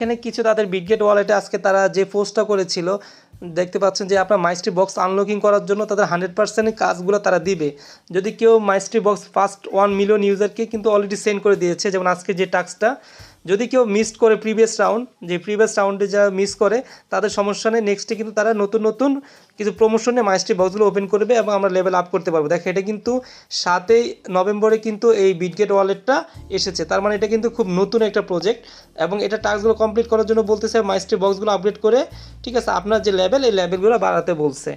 এখানে কিছু তাদের বিটগেট ওয়ালেটে আজকে তারা যে পোস্টটা করেছিল, দেখতে পাচ্ছেন যে আপনার মাইস্ট্রি বক্স আনলকিং করার জন্য তাদের হান্ড্রেড পার্সেন্ট কাজগুলো তারা দিবে। যদি কেউ mystery box first one million ইউজারকে কিন্তু অলরেডি সেন্ড করে দিয়েছে, যেমন আজকে যে টাস্কটা যদি কেউ মিস করে প্রিভিয়াস রাউন্ড যে প্রিভিয়াস রাউন্ডে যা মিস করে, তাদের সমস্যা নেই। নেক্সটে কিন্তু তারা নতুন নতুন কিছু প্রমোশনে মাইস্ট্রি বক্সগুলো ওপেন করবে এবং আমরা লেভেল আপ করতে পারব। দেখো, এটা কিন্তু সাতই নভেম্বরে কিন্তু এই বিটগেট ওয়ালেটটা এসেছে। তার মানে এটা কিন্তু খুব নতুন একটা প্রজেক্ট এবং এটা টাস্কগুলো কমপ্লিট করার জন্য বলতেছে মাইস্ট্রি বক্সগুলো আপডেট করে, ঠিক আছে, আপনার যে লেভেল এই লেভেলগুলো বাড়াতে বলছে।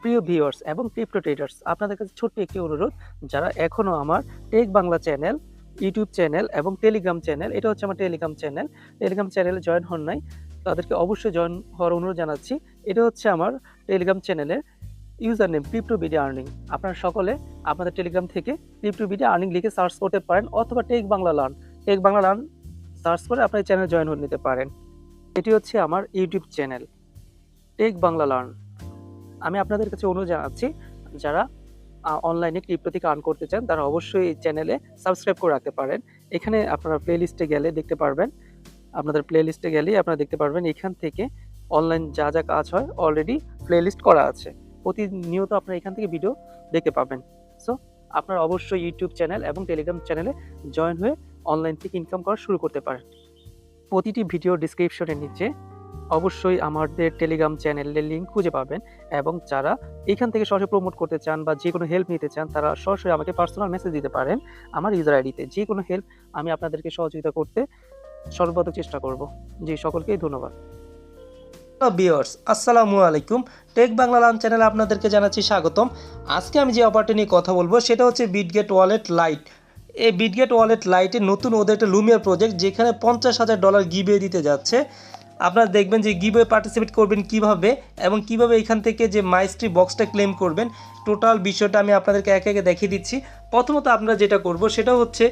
প্রিয় ভিউয়ার্স এবং ক্রিপ্টো ট্রেডার্স আপনাদের কাছে ছোট্ট একটি অনুরোধ, যারা এখনও আমার tech Bangla channel YouTube channel এবং টেলিগ্রাম চ্যানেল, এটা হচ্ছে আমার টেলিগ্রাম চ্যানেল। টেলিগ্রাম চ্যানেলে জয়েন হন নাই, তাদেরকে অবশ্যই জয়েন হওয়ার অনুরোধ জানাচ্ছি। এটা হচ্ছে আমার টেলিগ্রাম চ্যানেলের user name crypto BD earning আপনারা সকলে আপনাদের টেলিগ্রাম থেকে ক্রিপ্টো বিডি আর্নিং লিখে সার্চ করতে পারেন অথবা tech Bangla learn tech Bangla learn search করে আপনার চ্যানেল জয়েন হয়ে নিতে পারেন। এটি হচ্ছে আমার YouTube channel. Tech Bangla learn আমি আপনাদের কাছে অনুরোধ জানাচ্ছি, যারা অনলাইনে ক্রিপ্টো থেকে আর্ন করতে চান, তারা অবশ্যই এই চ্যানেলে সাবস্ক্রাইব করে রাখতে পারেন। এখানে আপনারা প্লে লিস্টে গেলে দেখতে পারবেন, আপনাদের প্লে লিস্টে গেলেই আপনারা দেখতে পারবেন এখান থেকে অনলাইন যা যা কাজ হয় অলরেডি প্লে লিস্ট করা আছে। প্রতিনিয়ত আপনারা এখান থেকে ভিডিও দেখতে পাবেন। সো আপনারা অবশ্যই ইউটিউব চ্যানেল এবং টেলিগ্রাম চ্যানেলে জয়েন হয়ে অনলাইন থেকে ইনকাম করা শুরু করতে পারেন। প্রতিটি ভিডিও ডিসক্রিপশনের নিচে অবশ্যই আমাদের টেলিগ্রাম চ্যানেলের লিঙ্ক খুঁজে পাবেন এবং যারা এখান থেকে সরাসরি প্রমোট করতে চান বা যে কোনো হেল্প নিতে চান, তারা সরাসরি আমাকে পার্সোনাল মেসেজ দিতে পারেন আমার ইউজার আইডিতে যে কোনো হেল্প আমি আপনাদেরকে সহযোগিতা করতে সর্বত চেষ্টা করব। জি সকলকেই ধন্যবাদ। বিয়ার্স আসসালামু আলাইকুম। টেক বাংলা লান চ্যানেলে আপনাদেরকে জানাচ্ছি স্বাগতম। আজকে আমি যে অপারটি নিয়ে কথা বলব, সেটা হচ্ছে বিটগেট ওয়ালেট লাইট এই বিটগেট ওয়ালেট লাইটে নতুন ওদের একটা লুমিয়ার প্রজেক্ট যেখানে পঞ্চাশ হাজার ডলার গিবে দিতে যাচ্ছে। আপনারা দেখবেন যে গিভওয়ে পার্টিসিপেট করবেন কীভাবে এবং কীভাবে এখান থেকে যে মাইস্ট্রি বক্সটা ক্লেম করবেন। টোটাল বিষয়টা আমি আপনাদেরকে একে একে দেখিয়ে দিচ্ছি। প্রথমত আমরা যেটা করব, সেটা হচ্ছে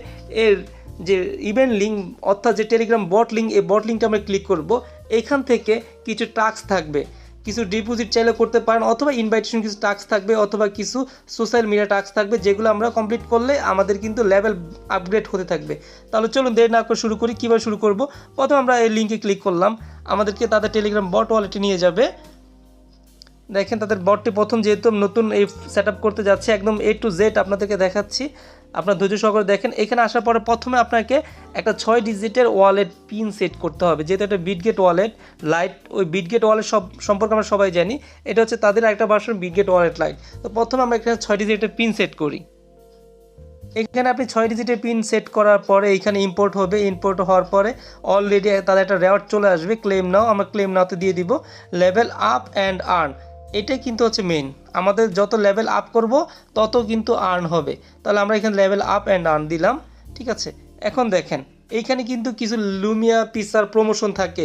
এর যে ইভেন্ট লিঙ্ক অর্থাৎ যে টেলিগ্রাম বট লিঙ্ক এই বট লিঙ্কটা আমরা ক্লিক করব। এখান থেকে কিছু টাস্ক থাকবে। কিছু ডিপোজিট চাইলে করতে পারেন, অথবা ইনভাইটেশন কিছু টাস্ক থাকবে, অথবা কিছু সোশ্যাল মিডিয়া টাস্ক থাকবে, যেগুলো আমরা কমপ্লিট করলে আমাদের কিন্তু লেভেল আপগ্রেড হতে থাকবে। তাহলে চলুন দেরি না করে শুরু করি, কীভাবে শুরু করব? প্রথমে আমরা এই লিঙ্কে ক্লিক করলাম। আমাদেরকে তাদের টেলিগ্রাম বট ওয়ালেটে নিয়ে যাবে। দেখেন তাদের বটটি প্রথম যেহেতু নতুন এই সেট করতে যাচ্ছে, একদম এ টু জেড আপনাদেরকে দেখাচ্ছি। আপনার ধৈর্য সহকারে দেখেন, এখানে আসার পরে প্রথমে আপনাকে একটা ছয় ডিজিটের ওয়ালেট পিন সেট করতে হবে। যেহেতু একটা বিটগেট ওয়ালেট লাইট ওই বিটগেট ওয়ালেট সব সম্পর্কে আমরা সবাই জানি। এটা হচ্ছে তাদের একটা ভার্সন বিটগেট ওয়ালেট লাইট তো প্রথমে আমরা এখানে ছয় ডিজিটের পিন সেট করি। এখানে আপনি ছয় ডিজিটের পিন সেট করার পরে এখানে ইম্পোর্ট হবে। ইম্পোর্ট হওয়ার পরে অলরেডি তাদের একটা রেওয়ার্ড চলে আসবে। ক্লেম নাও, আমরা ক্লেম নাওতে দিয়ে দিব। লেভেল আপ অ্যান্ড আর্ন এটাই কিন্তু হচ্ছে মেন আমাদের যত লেভেল আপ করব, তত কিন্তু আর্ন হবে। তাহলে আমরা এখানে লেভেল আপ অ্যান্ড আর্ন দিলাম, ঠিক আছে? এখন দেখেন, এইখানে কিন্তু কিছু লুমিয়া পিসার প্রমোশন থাকে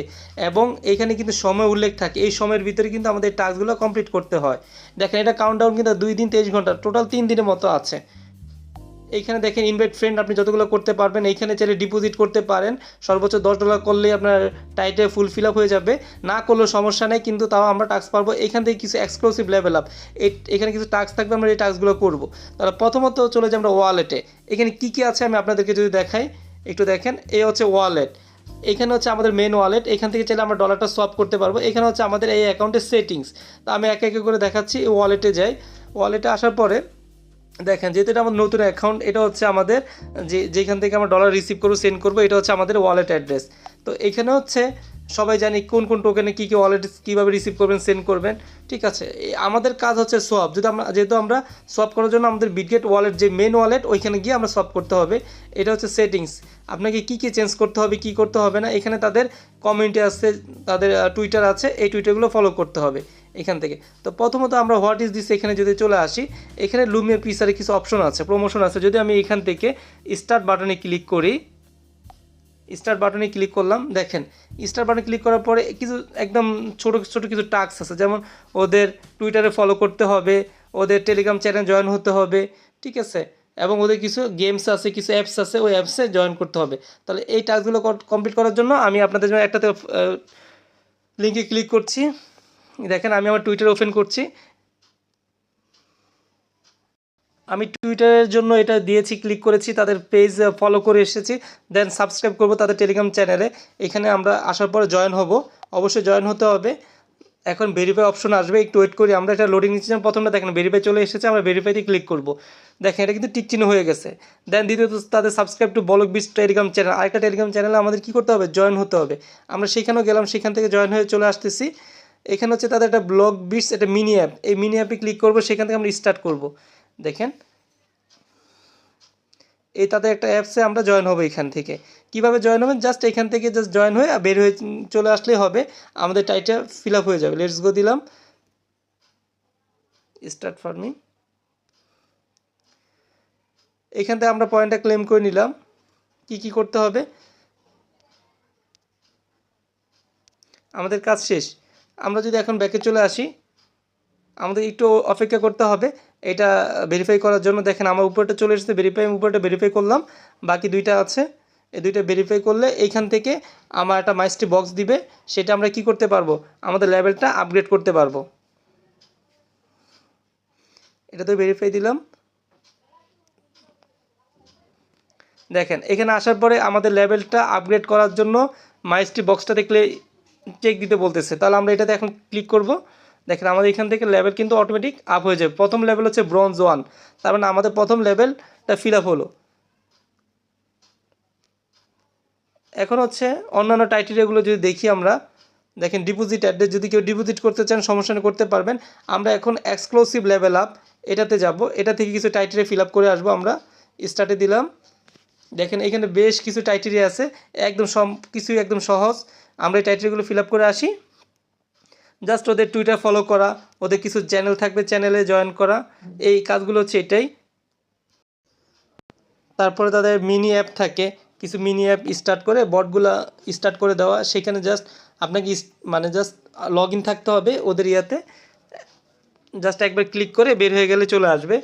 এবং এখানে কিন্তু সময় উল্লেখ থাকে। এই সময়ের ভিতরে কিন্তু আমাদের টাস্কগুলো কমপ্লিট করতে হয়। দেখেন, এটা কাউন্টডাউন কিন্তু দুই দিন তেইশ ঘণ্টা টোটাল তিন দিনের মতো আছে। এইখানে দেখেন ইনভাইট ফ্রেন্ড আপনি যতগুলো করতে পারবেন, এইখানে চাইলে ডিপোজিট করতে পারেন। সর্বোচ্চ দশ ডলার করলেই আপনার টাইটে ফুল ফিল আপ হয়ে যাবে। না করলেও সমস্যা নেই, কিন্তু তাও আমরা টাস্ক পারব এখান থেকে কিছু এক্সক্লুসিভ লেভেল আপ এখানে কিছু টাস্ক থাকবে, আমরা এই টাস্কগুলো করব। তাহলে প্রথমত চলে যাই আমরা ওয়ালেটে এখানে কী কী আছে আমি আপনাদেরকে যদি দেখাই, একটু দেখেন। এ হচ্ছে ওয়ালেট এখানে হচ্ছে আমাদের মেন ওয়ালেট এখান থেকে চাইলে আমরা ডলারটা সোয়াপ করতে পারব। এখানে হচ্ছে আমাদের এই অ্যাকাউন্টের সেটিংস তা আমি একে একে করে দেখাচ্ছি ওয়ালেটে যাই। ওয়ালেটে আসার পরে দেখেন, যেহেতু এটা আমাদের নতুন অ্যাকাউন্ট এটা হচ্ছে আমাদের, যে, যেখান থেকে আমরা ডলার রিসিভ করব সেন্ড করব, এটা হচ্ছে আমাদের ওয়ালেট অ্যাড্রেস তো এখানে হচ্ছে সবাই জানি কোন কোন টোকেনে কী কী ওয়ালেট কীভাবে রিসিভ করবেন সেন্ড করবেন, ঠিক আছে? আমাদের কাজ হচ্ছে সোয়াপ যদি আমরা, যেহেতু আমরা সোয়াপ করার জন্য আমাদের বিটগেট ওয়ালেট যে মেন ওয়ালেট ওইখানে গিয়ে আমরা সোয়াপ করতে হবে। এটা হচ্ছে সেটিংস আপনাকে কী কী চেঞ্জ করতে হবে, কী করতে হবে না, এখানে তাদের কমেন্টে আছে, তাদের টুইটার আছে, এই টুইটারগুলো ফলো করতে হবে। এখান থেকে। তো প্রথমত আমরা হোয়াট ইজ দিস এখানে যদি চলে আসি, এখানে লুমিয়ার পিসারে কিছু অপশন আছে প্রমোশন আছে। যদি আমি এখান থেকে স্টার্ট বাটনে ক্লিক করি স্টার্ট বাটনে ক্লিক করলাম, দেখেন স্টার্ট বাটনে ক্লিক করার পরে কিছু একদম ছোট ছোট কিছু টাস্ক আছে। যেমন ওদের টুইটারে ফলো করতে হবে, ওদের টেলিগ্রাম চ্যানেল জয়েন হতে হবে, ঠিক আছে? এবং ওদের কিছু গেমস আছে, কিছু অ্যাপস আছে, ওই অ্যাপসে জয়েন করতে হবে। তাহলে এই টাস্কগুলো কমপ্লিট করার জন্য আমি আপনাদের জন্য একটাতে লিঙ্কে ক্লিক করছি। দেখেন আমি আমার টুইটার ওপেন করছি। আমি টুইটারের জন্য এটা দিয়েছি ক্লিক করেছি, তাদের পেজ ফলো করে এসেছি। দেন সাবস্ক্রাইব করব তাদের টেলিগ্রাম চ্যানেলে এখানে আমরা আসার পরে জয়েন হব। অবশ্যই জয়েন হতে হবে। এখন ভেরিফাই অপশন আসবে। একটু ওয়েট করি। আমরা এটা লোডিং নিচ্ছিলাম প্রথমটা দেখেন ভেরিফাই চলে এসেছে। আমরা ভেরিফাইতে ক্লিক করব। দেখেন, এটা কিন্তু টিক চিহ্ন হয়ে গেছে। দেন দ্বিতীয়ত তাদের subscribe to block bits Telegram channel আরেকটা টেলিগ্রাম চ্যানেলে আমাদের কী করতে হবে? জয়েন হতে হবে। আমরা সেখানেও গেলাম, সেখান থেকে জয়েন হয়ে চলে আসতেছি। এখানে হচ্ছে তাদের একটা ব্লগ বিটস একটা মিনি অ্যাপ এই মিনি অ্যাপে ক্লিক করব, সেখান থেকে আমরা স্টার্ট করব। দেখেন। এই তাদের একটা অ্যাপসে আমরা জয়েন হব এখান থেকে। কীভাবে জয়েন হবেন? জাস্ট এখান থেকে জাস্ট জয়েন হয়ে বের হয়ে চলে আসলেই হবে। আমাদের টাইটা ফিল আপ হয়ে যাবে। লেটস গো দিলাম। স্টার্ট ফর মি এখান থেকে আমরা পয়েন্টটা ক্লেম করে নিলাম। কি কি করতে হবে? আমাদের কাজ শেষ। আমরা যদি এখন ব্যাকে চলে আসি, আমাদের একটু অপেক্ষা করতে হবে। এটা ভেরিফাই করার জন্য দেখেন আমার উপরটা চলে এসেছে ভেরিফাই আমি উপরটা ভেরিফাই করলাম। বাকি দুইটা আছে। এই দুইটা ভেরিফাই করলে এইখান থেকে আমার একটা মাইস্টি বক্স দিবে। সেটা আমরা কি করতে পারব? আমাদের লেভেলটা আপগ্রেড করতে পারব। এটা তো ভেরিফাই দিলাম। দেখেন, এখানে আসার পরে আমাদের লেভেলটা আপগ্রেড করার জন্য মাইস্টি বক্সটা দেখলে চেক দিতে বলতেছে। তাহলে আমরা এটাতে এখন ক্লিক করব। দেখেন আমাদের এখান থেকে লেভেল কিন্তু অটোমেটিক আপ হয়ে যাবে। প্রথম লেভেল হচ্ছে ব্রঞ্জ ওয়ান তার মানে আমাদের প্রথম লেভেলটা ফিল আপ হলো। এখন হচ্ছে অন্যান্য টাইটেরিয়াগুলো যদি দেখি আমরা, দেখেন ডিপোজিট অ্যাড্রেস যদি কেউ ডিপোজিট করতে চান, সমস্যা করতে পারবেন। আমরা এখন এক্সক্লুসিভ লেভেল আপ এটাতে যাব। এটা থেকে কিছু টাইটেরিয়া ফিল আপ করে আসব আমরা। স্টার্টে দিলাম। দেখেন এখানে বেশ কিছু টাইটেরিয়া আছে। একদম সব কিছুই একদম সহজ। আমরা এই টাইটেরিয়াগুলো ফিল আপ করে আসি। জাস্ট ওদের টুইটার ফলো করা, ওদের কিছু চ্যানেল থাকবে চ্যানেলে জয়েন করা। এই কাজগুলো হচ্ছে এটাই। তারপরে তাদের মিনি অ্যাপ থাকে, কিছু মিনি অ্যাপ স্টার্ট করে বটগুলা স্টার্ট করে দেওয়া। সেখানে জাস্ট আপনাকে মানে জাস্ট লগ থাকতে হবে ওদের ইয়াতে। জাস্ট একবার ক্লিক করে বের হয়ে গেলে চলে আসবে।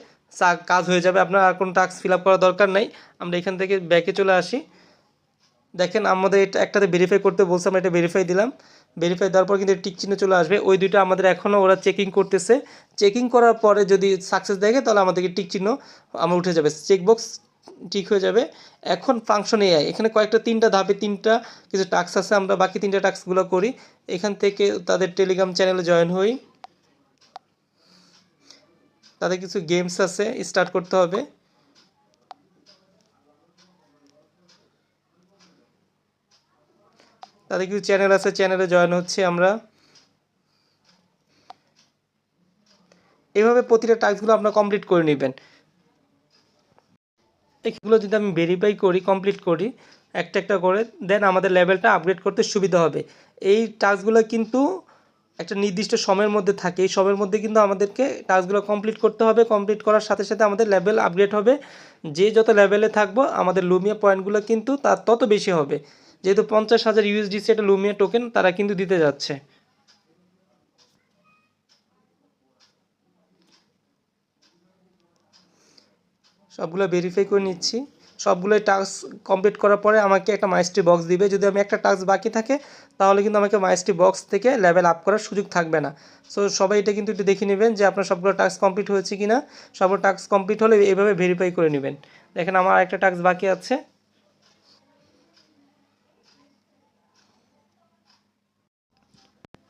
কাজ হয়ে যাবে। আপনার আর কোনো টাস্ক ফিল আপ করার দরকার নাই। আমরা এখান থেকে ব্যাকে চলে আসি। দেখেন আমাদের এটা একটাতে ভেরিফাই করতে বলছে, আমরা এটা ভেরিফাই দিলাম। ভেরিফাই দেওয়ার পর কিন্তু টিক চিহ্ন চলে আসবে। ওই দুইটা আমাদের এখনও ওরা চেকিং করতেছে। চেকিং করার পরে যদি সাকসেস দেখে, তাহলে আমাদেরকে টিক চিহ্ন আমার উঠে যাবে। চেকবক্স ঠিক হয়ে যাবে। এখন ফাংশন এআই এখানে কয়েকটা, তিনটা ধাপে তিনটা কিছু টাস্ক আছে। আমরা বাকি তিনটা টাস্কগুলো করি। এখান থেকে তাদের টেলিগ্রাম চ্যানেলে জয়েন হই। তাদের কিছু গেমস আছে স্টার্ট করতে হবে। তাদের কিছু চ্যানেল আছে, চ্যানেলে জয়েন হচ্ছে আমরা। এভাবে প্রতিটা টাস্কগুলো আপনারা কমপ্লিট করে নেবেন। এগুলো যদি আমি ভেরিফাই করি কমপ্লিট করি, একটা একটা করে দেন আমাদের লেভেলটা আপগ্রেড করতে সুবিধা হবে। এই টাস্কগুলো কিন্তু একটা নির্দিষ্ট সময়ের মধ্যে থাকে। এই সময়ের মধ্যে কিন্তু আমাদেরকে টাস্কগুলো কমপ্লিট করতে হবে। কমপ্লিট করার সাথে সাথে আমাদের লেভেল আপগ্রেড হবে। যে যত লেভেলে থাকব, আমাদের লুমিয়া পয়েন্টগুলো কিন্তু তার তত বেশি হবে। যেহেতু পঞ্চাশ হাজার ইউএসডিসি একটা লুমিয়া টোকেন তারা কিন্তু দিতে যাচ্ছে। সবগুলো ভেরিফাই করে নিচ্ছি। সবগুলোই টাস্ক কমপ্লিট করার পরে আমাকে একটা মাইস্ট্রি বক্স দিবে। যদি আমি একটা টাস্ক বাকি থাকে, তাহলে কিন্তু আমাকে মাইস্ট্রি বক্স থেকে লেভেল আপ করার সুযোগ থাকবে না। সো সবাই এটা কিন্তু একটু দেখে নেবেন যে আপনার সবগুলো টাস্ক কমপ্লিট হয়েছে কি না সবগুলো টাস্ক কমপ্লিট হলে এইভাবে ভেরিফাই করে নেবেন। দেখেন আমার একটা টাস্ক বাকি আছে।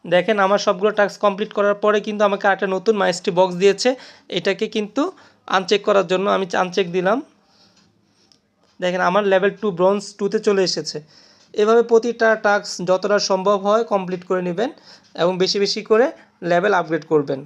দেখেন আমার সবগুলো টাস্ক কমপ্লিট করার পরে কিন্তু আমাকে একটা নতুন মাইস্ট্রি বক্স দিয়েছে। এটাকে কিন্তু আনচেক করার জন্য আমি আনচেক দিলাম। দেখেন আমার লেভেল টু ব্রোঞ্জ টুতে চলে এসেছে। এভাবে প্রতিটা টাস্ক যতটা সম্ভব হয় কমপ্লিট করে নেবেন এবং বেশি বেশি করে লেভেল আপগ্রেড করবেন।